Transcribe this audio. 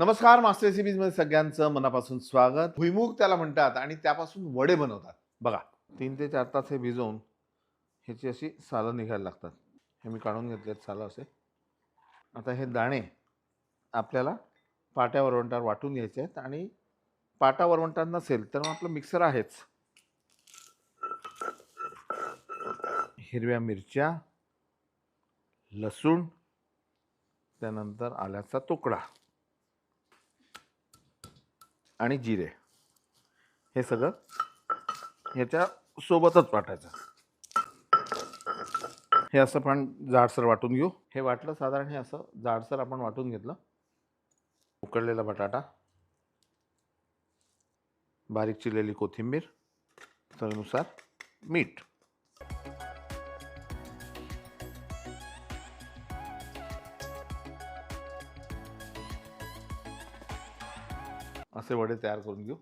नमस्कार मास्टर रेसिपीजमध्ये सगळ्यांचं मनापासून स्वागत. भुईमुग त्याला म्हणतात आणि त्यापासून वडे बनवतात. बघा तीन ते चार तास हे भिजवून ह्याची अशी सालं निघायला लागतात. हे मी काढून घेतलेत सालं असे. आता हे दाणे आपल्याला पाट्या वरवंटावर वाटून घ्यायचे आहेत आणि पाटा वरवंटात नसेल तर मग आपलं मिक्सर आहेच. हिरव्या मिरच्या लसूण त्यानंतर आल्याचा तुकडा. आणि जिरे. हे सगळं ह्याच्या सोबतच वाटायचं. हे असं पण जाडसर वाटून घेऊ. हे वाटलं साधारण हे असं जाडसर आपण वाटून घेतलं. उकडलेला बटाटा. बारीक चिरलेली कोथिंबीर. चवीनुसार मीठ. असे वडे तयार करून घेऊ.